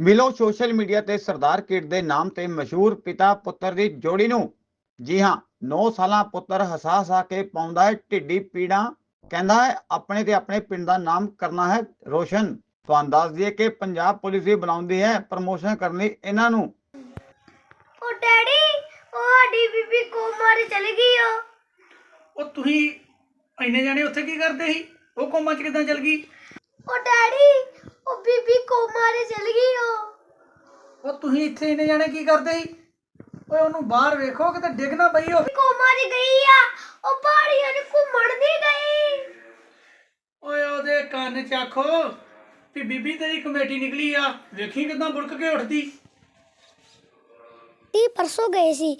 ਮਿਲੋ social media ਤੇ ਸਰਦਾਰ kid ਦੇ ਨਾਮ ਤੇ ਮਸ਼ਹੂਰ ਪਿਤਾ ਪੁੱਤਰ ਦੀ ਜੋੜੀ ਨੂੰ। ਜੀ ਹਾਂ 9 ਸਾਲਾਂ ਪੁੱਤਰ ਹਸਾ ਹਸਾ ਕੇ ਪਾਉਂਦਾ ਹੈ ਢਿੱਡੀ ਪੀੜਾਂ ਕਹਿੰਦਾ ਹੈ ਆਪਣੇ ਤੇ ਆਪਣੇ ਪਿੰਡ ਦਾ ਨਾਮ ਕਰਨਾ ਹੈ ਰੋਸ਼ਨ। ਤੁਹਾਨੂੰ ਦੱਸ ਦਈਏ ਕਿ ਪੰਜਾਬ ਪੁਲਿਸ ਵੀ ਬਣਾਉਂਦੀ ਹੈ ਪ੍ਰਮੋਸ਼ਨ ਕਰਨ ਲਈ ਇਹਨਾਂ ਨੂੰ। ਉਹ ਡੈਡੀ ਉਹ ਸਾਡੀ ਬੀਬੀ ਕੋਮਾ ਦੇ ਚਲੀ ਗਈ ਉਹ ਤੁਸੀਂ ਇੰਨੇ ਜਾਣੇ ਉੱਥੇ ਕੀ ਕਰਦੇ ਸੀ? ਉਹ ਕੋਮਾ ਚ ਕਿਦਾਂ ਚਲ ਗਈ? ਉਹ ਡੈਡੀ ਉਹ ਬੀਬੀ ਕੋਮਾ ਦੇ ਚਲੀ ਗਈ ਓ ਉਹ ਤੁਸੀਂ ਇੱਥੇ ਇੰਨੇ ਜਾਣੇ ਕੀ ਕਰਦੇ ਸੀ? ਓਏ ਉਹਨੂੰ ਬਾਹਰ ਵੇਖੋ ਕਿਤੇ ਡਿੱਗ ਨਾ ਪਈ ਹੋਵੇ। ਕੋਮਾ ਦੀ ਗਈ ਆ। ਉਹ ਪਹਾੜੀਆਂ ਨੂੰ ਘੁੰਮਣ ਨਹੀਂ ਗਈ। ਓਏ ਉਹਦੇ ਕੰਨ ਚ ਆਖੋ ਵੀ ਬੀਬੀ ਤੇਰੀ ਕਮੇਟੀ ਨਿਕਲੀ ਆ। ਵੇਖੀ ਕਿਦਾਂ ਬੁੜਕ ਕੇ ਉੱਠਦੀ। ਇਹ ਪਰਸੋਂ ਗਏ ਸੀ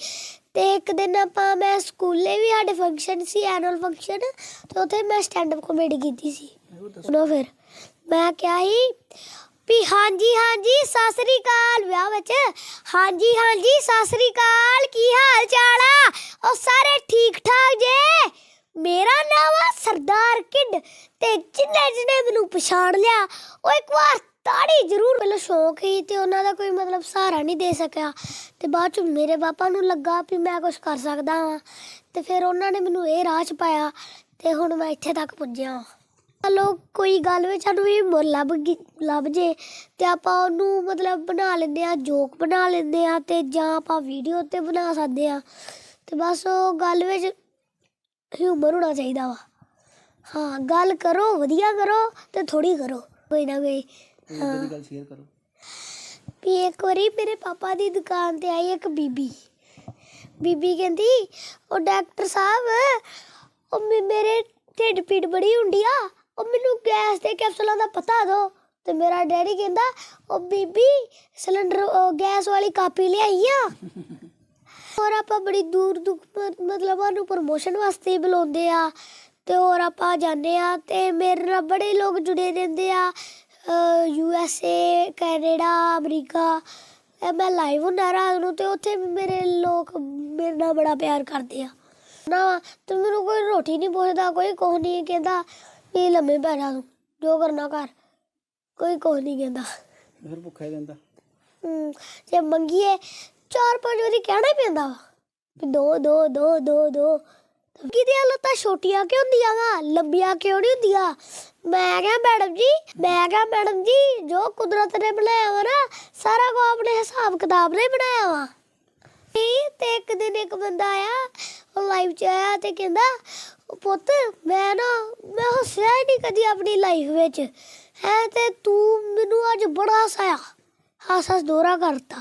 ਤੇ ਇੱਕ ਦਿਨ ਆਪਾਂ ਮੈਂ ਸਕੂਲੇ ਵੀ ਸਾਡੇ ਫੰਕਸ਼ਨ ਸੀ ਐਨੂਅਲ ਫੰਕਸ਼ਨ ਤੇ ਉੱਥੇ ਮੈਂ ਸਟੈਂਡ ਅਪ ਕਾਮੇਡੀ ਕੀਤੀ ਸੀ। ਸੁਣੋ ਫਿਰ ਮੈਂ ਕਿਹਾ ਸੀ ਵੀ ਹਾਂਜੀ ਹਾਂਜੀ, ਸਤਿ ਸ੍ਰੀ ਅਕਾਲ ਵਿਆਹ ਵਿੱਚ। ਹਾਂਜੀ ਹਾਂਜੀ, ਸਤਿ ਸ੍ਰੀ ਅਕਾਲ, ਕੀ ਹਾਲ ਚਾਲ ਆ? ਉਹ ਸਾਰੇ ਠੀਕ ਠਾਕ ਜੇ? ਮੇਰਾ ਨਾਮ ਆ ਸਰਦਾਰ ਕਿਡ ਤੇ ਜਿੰਨੇ ਜਿੰਨੇ ਮੈਨੂੰ ਪਛਾਣ ਲਿਆ, ਉਹ ਇੱਕ ਵਾਰ ਤਾੜੀ ਜ਼ਰੂਰ ਪਹਿਲਾਂ ਸ਼ੌਂਕ ਹੀ ਤੇ ਉਹਨਾਂ ਦਾ ਕੋਈ ਮਤਲਬ ਸਹਾਰਾ ਨਹੀਂ ਦੇ ਸਕਿਆ। ਤੇ ਬਾਅਦ ਚ ਮੇਰੇ ਪਾਪਾ ਨੂੰ ਲੱਗਾ ਵੀ ਮੈਂ ਕੁਝ ਕਰ ਸਕਦਾ ਹਾਂ ਤੇ ਫਿਰ ਉਹਨਾਂ ਨੇ ਮੈਨੂੰ ਇਹ ਰਾਹ ਚ ਪਾਇਆ ਤੇ ਹੁਣ ਮੈਂ ਇੱਥੇ ਤੱਕ ਪੁੱਜਿਆ ਹਾਂ ਚਲੋ ਕੋਈ ਗੱਲ ਵਿੱਚ ਸਾਨੂੰ ਵੀ ਮੁੱਲ ਲੱਭ ਗਈ- ਲੱਭ ਜੇ ਤੇ ਆਪਾਂ ਉਹਨੂੰ ਮਤਲਬ ਬਣਾ ਲੈਂਦੇ ਆ ਜੋਕ ਬਣਾ ਲੈਂਦੇ ਆ ਤੇ ਜਾਂ ਆਪਾਂ ਵੀਡੀਓ ਤੇ ਬਣਾ ਸਕਦੇ ਆ ਤੇ ਬਸ ਉਹ ਗੱਲ ਵਿੱਚ ਹਿਊਮਰ ਹੋਣਾ ਚਾਹੀਦਾ ਵਾ। ਹਾਂ ਗੱਲ ਕਰੋ ਵਧੀਆ ਕਰੋ ਤੇ ਥੋੜੀ ਕਰੋ ਕੋਈ ਨਾ ਕੋਈ। ਹਾਂ। ਗੱਲ ਸ਼ੇਅਰ ਕਰੋ। ਵੀ ਇੱਕ ਵਾਰੀ ਮੇਰੇ ਪਾਪਾ ਦੀ ਦੁਕਾਨ ਤੇ ਆਈ ਇੱਕ ਬੀਬੀ। ਬੀਬੀ ਕਹਿੰਦੀ ਉਹ ਡਾਕਟਰ ਸਾਹਿਬ ਉਹ ਮੇ- ਮੇਰੇ ਢਿੱਡ ਪੀੜ ਬੜੀ ਹੁੰਦੀ ਆ। ਉਹ ਮੈਨੂੰ ਗੈਸ ਦੇ ਕੈਪਸੂਲਾਂ ਦਾ ਪਤਾ ਦਿਓ ਤੇ ਮੇਰਾ ਡੈਡੀ ਕਹਿੰਦਾ, ਉਹ ਬੀਬੀ, ਸਿਲੰਡਰ ਗੈਸ ਵਾਲੀ ਕਾਪੀ ਲਿਆਈ ਆ। ਹੋਰ ਆਪਾਂ ਬੜੀ ਦੂਰ ਦੂਰ ਮਤਲਬ ਸਾਨੂੰ ਪ੍ਰਮੋਸ਼ਨ ਵਾਸਤੇ ਬੁਲਾਉਂਦੇ ਆ ਤੇ ਹੋਰ ਆਪਾਂ ਜਾਂਦੇ ਆ ਤੇ ਮੇਰੇ ਨਾਲ ਬੜੇ ਲੋਕ ਜੁੜੇ ਰਹਿੰਦੇ ਆ। U S A Canada America ਮੈਂ ਲਾਈਵ ਹੁੰਦਾ ਰਾਤ ਨੂੰ ਤੇ ਉੱਥੇ ਮੇਰੇ ਲੋਕ ਮੇਰੇ ਨਾਲ ਬੜਾ ਪਿਆਰ ਕਰਦੇ ਆ। ਨਾ, ਤੇ ਮੈਨੂੰ ਕੋਈ ਰੋਟੀ ਨਹੀਂ ਪੁੱਛਦਾ, ਕੋਈ ਕੁਛ ਨਹੀਂ ਕਹਿੰਦਾ ਵੀ ਲੰਮੇ ਪੈ ਜਾ ਤੂੰ ਜੋ ਕਰਨਾ ਕਰ ਕੋਈ ਕੁਛ ਨਹੀਂ ਕਹਿੰਦਾ। ਫਿਰ ਭੁੱਖਾ ਹੀ ਰਹਿੰਦਾ। ਹਮ, ਜੇ ਮੰਗੀਏ ਚਾਰ ਪੰਜ ਵਾਰੀ ਕਹਿਣਾ ਹੀ ਪੈਂਦਾ ਵਾ ਵੀ ਦੋ ਦੋ ਦੋ ਦੋ ਦੋ। ਕਿਹਦੀਆਂ ਲੱਤਾਂ ਛੋਟੀਆਂ ਕਿਉਂ ਹੁੰਦੀਆਂ ਵਾ ਲੰਬੀਆਂ ਕਿਉਂ ਨਹੀਂ ਹੁੰਦੀਆਂ? ਮੈਂ ਕਿਹਾ ਮੈਡਮ ਜੀ ਮੈਂ ਕਿਹਾ ਮੈਡਮ ਜੀ ਜੋ ਕੁਦਰਤ ਨੇ ਬਣਾਇਆ ਵਾ ਨਾ ਸਾਰਾ ਕੁਝ ਆਪਣੇ ਹਿਸਾਬ ਕਿਤਾਬ ਨੇ ਬਣਾਇਆ ਵਾ। ਨਹੀਂ ਤੇ ਇੱਕ ਦਿਨ ਇੱਕ ਬੰਦਾ ਆਇਆ ਉਹ ਲਾਈਵ ਚ ਆਇਆ ਤੇ ਕਹਿੰਦਾ "ਉਹ ਪੁੱਤ, ਮੈਂ ਨਾ, ਮੈਂ ਹੱਸਿਆ ਹੀ ਨਹੀਂ ਕਦੀ ਆਪਣੀ ਲਾਈਫ ਵਿੱਚ। ਹੈ ਤੇ ਤੂੰ ਮੈਨੂੰ ਅੱਜ ਬੜਾ ਹਸਾਇਆ। ਹੱਸ ਹੱਸ ਦੋਹਰਾ ਕਰਤਾ।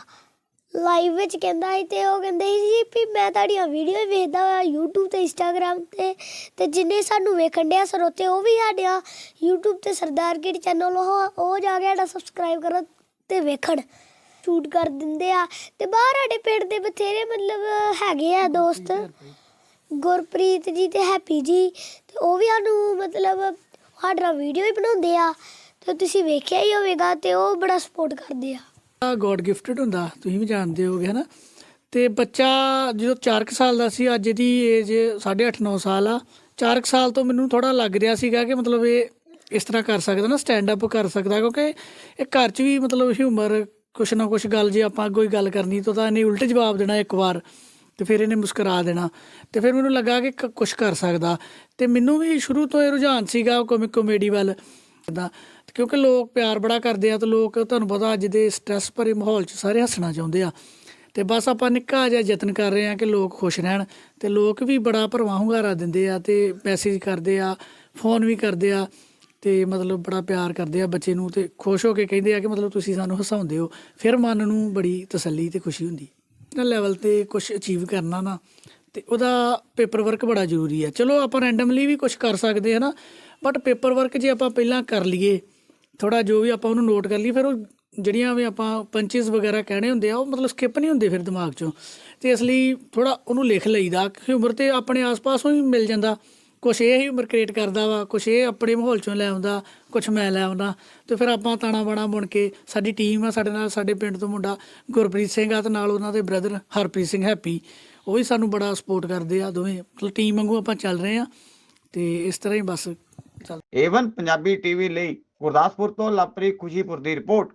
ਲਾਈਵ ਵਿੱਚ ਕਹਿੰਦਾ ਸੀ ਤੇ ਉਹ ਕਹਿੰਦੇ ਸੀ ਵੀ ਮੈਂ ਤੁਹਾਡੀਆਂ ਵੀਡੀਓ ਵੇਖਦਾ ਹਾਂ YouTube ਤੇ Instagram ਤੇ ਤੇ ਜਿੰਨੇ ਸਾਨੂੰ ਵੇਖਣ ਡਿਆ ਸਰੋਤੇ ਉਹ ਵੀ ਸਾਡਿਆਂ YouTube ਤੇ ਸਰਦਾਰ ਕਿਡ ਚੈਨਲ ਉਹ ਉਹ ਜਾ ਕੇ ਸਾਡਾ ਸਬਸਕ੍ਰਾਈਬ ਕਰੋ ਤੇ ਵੇਖਣ। ਸ਼ੂਟ ਕਰ ਦਿੰਦੇ ਆ। ਤੇ ਬਾਹਰ ਸਾਡੇ ਪਿੰਡ ਦੇ ਬਥੇਰੇ ਮਤਲਬ ਹੈਗੇ ਆ ਦੋਸਤ। ਗੁਰਪ੍ਰੀਤ ਜੀ ਤੇ ਹੈਪੀ ਜੀ, ਤੇ ਉਹ ਵੀ ਸਾਨੂੰ ਮਤਲਬ ਸਾਡਾ ਵੀਡੀਓ ਵੀ ਬਣਾਉਂਦੇ ਆ, ਤੇ ਤੁਸੀਂ ਵੇਖਿਆ ਹੀ ਹੋਵੇਗਾ ਤੇ ਉਹ ਬੜਾ ਸਪੋਰਟ ਕਰਦੇ ਆ। ਗੋਡ ਗਿਫਟਡ ਹੁੰਦਾ, ਤੁਸੀਂ ਵੀ ਜਾਣਦੇ ਹੋਗੇ ਹਨਾ? ਤੇ ਬੱਚਾ ਜਦੋਂ 4 ਸਾਲ ਦਾ ਸੀ, ਅੱਜ ਇਹਦੀ ਏਜ 8.5 9 ਸਾਲ ਆ। 4 ਸਾਲ ਤੋਂ ਮੈਨੂੰ ਥੋੜਾ ਲੱਗ ਰਿਹਾ ਸੀਗਾ ਕਿ ਮਤਲਬ ਇਹ ਇਸ ਤਰ੍ਹਾਂ ਕਰ ਸਕਦਾ ਨਾ ਸਟੈਂਡ ਅਪ ਕਰ ਸਕਦਾ, ਕਿਉਂਕਿ ਇਹ ਘਰ 'ਚ ਵੀ ਮਤਲਬ ਹਿਊਮਰ ਕੁਛ ਨਾ ਕੁਛ ਗੱਲ ਜੇ ਆਪਾਂ ਕੋਈ ਗੱਲ ਕਰਨੀ, ਤਾਂ ਤਾਂ ਇਹਨੇ ਉਲਟ ਜਵਾਬ ਦੇਣਾ ਇੱਕ ਵਾਰ। ਤੇ ਫਿਰ ਇਹਨੇ ਮੁਸਕਰਾ ਦੇਣਾ। ਤੇ ਫਿਰ ਮੈਨੂੰ ਲੱਗਾ ਕਿ ਕ- ਕੁਛ ਕਰ ਸਕਦਾ। ਤੇ ਮੈਨੂੰ ਵੀ ਸ਼ੁਰੂ ਤੋਂ ਇਹ ਰੁਝਾਨ ਸੀਗਾ ਕੋਮਿਕ ਕਾਮੇਡੀ ਵੱਲ। ਦਾ ਕਿਉਂਕਿ ਲੋਕ ਪਿਆਰ ਬੜਾ ਕਰਦੇ ਆ ਤੇ ਲੋਕ ਤੁਹਾਨੂੰ ਪਤਾ ਅੱਜ ਦੇ ਸਟ੍ਰੈਸ ਭਰੇ ਮਾਹੌਲ 'ਚ ਸਾਰੇ ਹੱਸਣਾ ਚਾਹੁੰਦੇ ਆ। ਤੇ ਬਸ ਆਪਾਂ ਨਿੱਕਾ ਜਿਹਾ ਯਤਨ ਕਰ ਰਹੇ ਆ ਕਿ ਲੋਕ ਖੁਸ਼ ਰਹਿਣ। ਤੇ ਲੋਕ ਵੀ ਬੜਾ ਭਰਵਾਂ ਹੁੰਗਾਰਾ ਦਿੰਦੇ ਆ ਤੇ ਮੈਸੇਜ ਕਰਦੇ ਆ ਫੋਨ ਵੀ ਕਰਦੇ ਆ। ਤੇ ਮਤਲਬ ਬੜਾ ਪਿਆਰ ਕਰਦੇ ਆ ਬੱਚੇ ਨੂੰ ਤੇ ਖੁਸ਼ ਹੋ ਕੇ ਕਹਿੰਦੇ ਆ ਕਿ ਮਤਲਬ ਤੁਸੀਂ ਸਾਨੂੰ ਹਸਾਉਂਦੇ ਹੋ। ਫਿਰ ਮਨ ਨੂੰ ਬੜੀ ਤਸੱਲੀ ਤੇ ਖੁਸ਼ੀ ਹੁੰਦੀ। ਲੈਵਲ ਤੇ ਕੁਝ ਅਚੀਵ ਕਰਨਾ ਨਾ, ਤੇ ਉਹਦਾ ਪੇਪਰ ਵਰਕ ਬੜਾ ਜ਼ਰੂਰੀ ਹੈ ਚਲੋ ਆਪਾਂ ਰੈਂਡਮਲੀ ਵੀ ਕੁਝ ਕਰ ਸਕਦੇ ਹਾਂ ਨਾ ਬਟ ਪੇਪਰ ਵਰਕ ਜੇ ਆਪਾਂ ਪਹਿਲਾਂ ਕਰ ਲਈਏ ਥੋੜਾ ਜੋ ਵੀ ਆਪਾਂ ਉਹਨੂੰ ਨੋਟ ਕਰ ਲਈਏ, ਫਿਰ ਉਹ ਜਿਹੜੀਆਂ ਵੀ ਆਪਾਂ ਪੰਚਸ ਵਗੈਰਾ ਕਹਿਣੇ ਹੁੰਦੇ ਆ, ਉਹ ਮਤਲਬ ਸਕਿਪ ਨਹੀਂ ਹੁੰਦੇ ਫਿਰ ਦਿਮਾਗ 'ਚੋਂ। ਤੇ ਇਸ ਲਈ ਥੋੜਾ ਉਹਨੂੰ ਲਿਖ ਲਈਦਾ ਉਮਰ ਤੇ ਆਪਣੇ ਆਸ-ਪਾਸੋਂ ਹੀ ਮਿਲ ਜਾਂਦਾ। ਕੁਛ ਇਹ ਹੀ ਉਮਰ ਕ੍ਰੀਏਟ ਕਰਦਾ ਵਾ, ਕੁਛ ਇਹ ਆਪਣੇ ਮਾਹੌਲ 'ਚੋਂ ਲੈ ਆਉਂਦਾ, ਕੁਛ ਮੈਂ ਲੈ ਆਉਂਦਾ। ਤੇ ਫਿਰ ਆਪਾਂ ਤਾਣਾ ਬਾਣਾ ਬੁਣ ਕੇ ਸਾਡੀ ਟੀਮ ਆ, ਸਾਡੇ ਨਾਲ, ਸਾਡੇ ਪਿੰਡ ਤੋਂ ਮੁੰਡਾ ਗੁਰਪ੍ਰੀਤ ਸਿੰਘ ਆ ਤੇ ਨਾਲ ਉਹਨਾਂ ਦੇ ਬ੍ਰਦਰ ਹਰਪ੍ਰੀਤ ਸਿੰਘ ਹੈਪੀ। ਉਹ ਵੀ ਸਾਨੂੰ ਬੜਾ ਸਪੋਰਟ ਕਰਦੇ ਆ ਦੋਵੇਂ। ਮਤਲਬ ਟੀਮ ਵਾਂਗੂ ਆਪਾਂ ਚੱਲ ਰਹੇ ਆ ਤੇ ਇਸ ਤਰ੍ਹਾਂ ਹੀ ਬਸ ਚੱਲ ਏਵਨ ਪੰਜਾਬੀ ਟੀਵੀ ਲਈ ਗੁਰਦਾਸਪੁਰ ਤੋਂ ਲਵਪ੍ਰੀਤ ਖੁਸ਼ੀਪੁਰ ਦੀ ਰਿਪੋਰਟ